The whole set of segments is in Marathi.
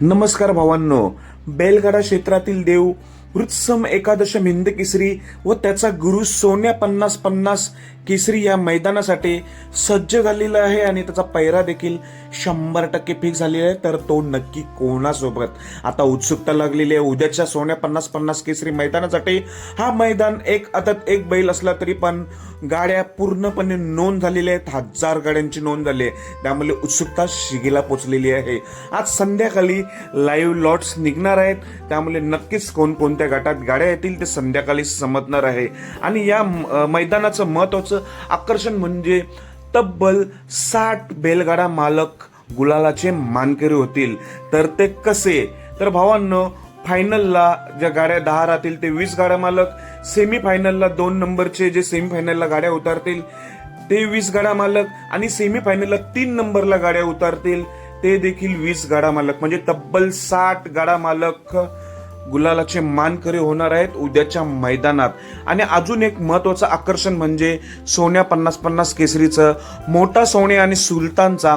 नमस्कार भावांनो. बेलगाडा क्षेत्रातील देव वृत्सम एकादश हिंद केसरी व त्याचा गुरु सोन्या पन्नास पन्नास केसरी या मैदानासाठी सज्ज झालेला आहे आणि त्याचा पैरा देखील शंभर टक्के फिक्स झालेला आहे. तर तो नक्की कोणासोबत? आता उत्सुकता लागलेली आहे. उद्याच्या सोन्या पन्नास पन्नास केसरी मैदानासाठी हा मैदान एक आतात एक बैल असला तरी पण गाड्या पूर्णपणे नोंद झालेल्या आहेत. हजार गाड्यांची नोंद झाली आहे. त्यामुळे उत्सुकता शिगेला पोचलेली आहे. आज संध्याकाळी लाईव्ह लॉट्स निघणार आहेत. त्यामुळे नक्कीच कोणकोणत्या घाटात गाड्या येतील ते संध्याकाळी समजणार आहे. आणि या मैदानाचं महत्वाचं आकर्षण म्हणजे तब्बल साठ बैलगाडा मालक गुलालाचे मानकरी होतील. तर ते कसे? तर भावांनो फायनलला ज्या गाड्या दहा राहतील ते वीस गाड्या मालक सेमी फायनलला दोन नंबरचे जे सेमी फायनलला गाड्या उतरतील ते वीस गाडा मालक आणि सेमी फायनलला तीन नंबरला गाड्या उतरतील ते देखील वीस गाडा मालक. म्हणजे तब्बल साठ गाडा मालक गुलालाचे मानकरी होणार आहेत उद्याच्या मैदानात. आणि अजून एक महत्त्वाचं आकर्षण म्हणजे सोन्या पन्नास पन्नास केसरीचं मोठा सोने आणि सुलतानचा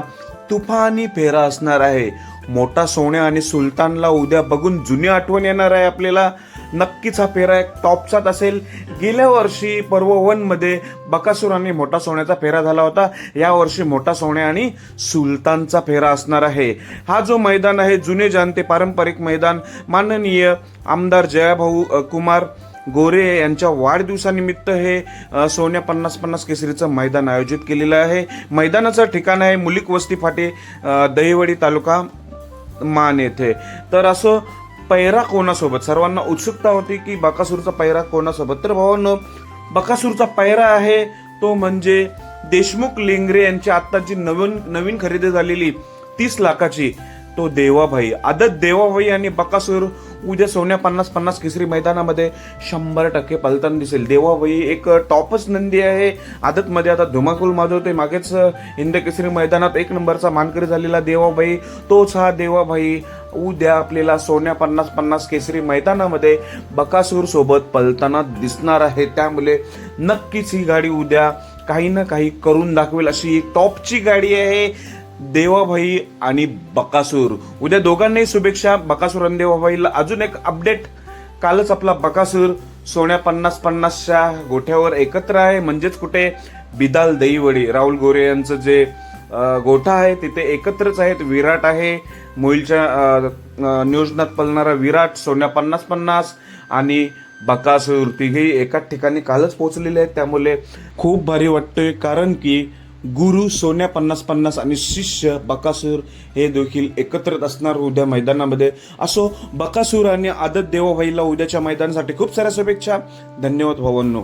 तुफानी फेरा असणार आहे. मोठा सोन्या आणि सुलतानला उद्या बघून जुनी आठवण येणार आहे आपल्याला. नक्कीच हा फेरा एक टॉपचाच असेल. गेल्या वर्षी पर्व वनमध्ये बकासूर आणि मोठा सोन्याचा फेरा झाला होता. यावर्षी मोठा सोन्या आणि सुलतानचा फेरा असणार आहे. हा जो मैदान आहे जुने जाणते पारंपरिक मैदान माननीय आमदार जयाभाऊ कुमार गोरे यांच्या वाढदिवसानिमित्त हे सोन्या पन्नास पन्नास केसरीचं मैदान आयोजित केलेलं आहे. मैदानाचं ठिकाण आहे मुलिक वस्ती फाटे दहिवडी तालुका. मान येथे. तर असं पैरा कोणासोबत? सर्वांना उत्सुकता होती की बकासूरचा पैरा कोणासोबत? तर भावांनो बकासूरचा पैरा आहे तो म्हणजे देशमुख लेंगरे यांची आत्ताची जी नवीन नवीन खरेदी झालेली तीस लाखाची तो देवाभाई. आदत देवाभाई आणि बकासूर उद्या सोन्या पन्नास पन्नास केसरी मैदानामध्ये शंभर टक्के पलताना दिसेल. देवाबाई एक टॉपच नंदी आहे. आदतमध्ये आता धुमाकूल माजवते मागेच हिंद केसरी मैदानात एक नंबरचा मानकरी झालेला देवाभाई तोच हा देवाभाई उद्या आपल्याला सोन्या पन्नास पन्नास केसरी मैदानामध्ये बकासूर सोबत पलताना दिसणार आहे. त्यामुळे नक्कीच ही गाडी उद्या काही ना काही करून दाखवेल अशी एक टॉपची गाडी आहे. देवाभाई आणि बकासूर. उद्या दोघांनाही शुभेच्छा. बकासूर आणि देवाभाईला अजून एक अपडेट कालच आपला बकासूर सोन्या पन्नास पन्नासच्या गोठ्यावर एकत्र आहे. म्हणजेच कुठे? बिदाल दहीवडी राहुल गोरे यांचं जे गोठा आहे तिथे एकत्रच आहेत. विराट आहे. मोईलच्या नियोजनात पलणारा विराट सोन्या पन्नास पन्नास आणि बकासूर तिघेही एकाच ठिकाणी कालच पोहोचलेले आहेत. त्यामुळे खूप भारी वाटतोय. कारण की गुरु सोन्या पन्नास पन्नास आणि शिष्य बकासूर हे देखील एकत्रित असणार उद्या मैदानामध्ये. असो बकासूर आणि आदत देवाभाईला उद्याच्या मैदानासाठी खूप साऱ्या शुभेच्छा. धन्यवाद भावांनो.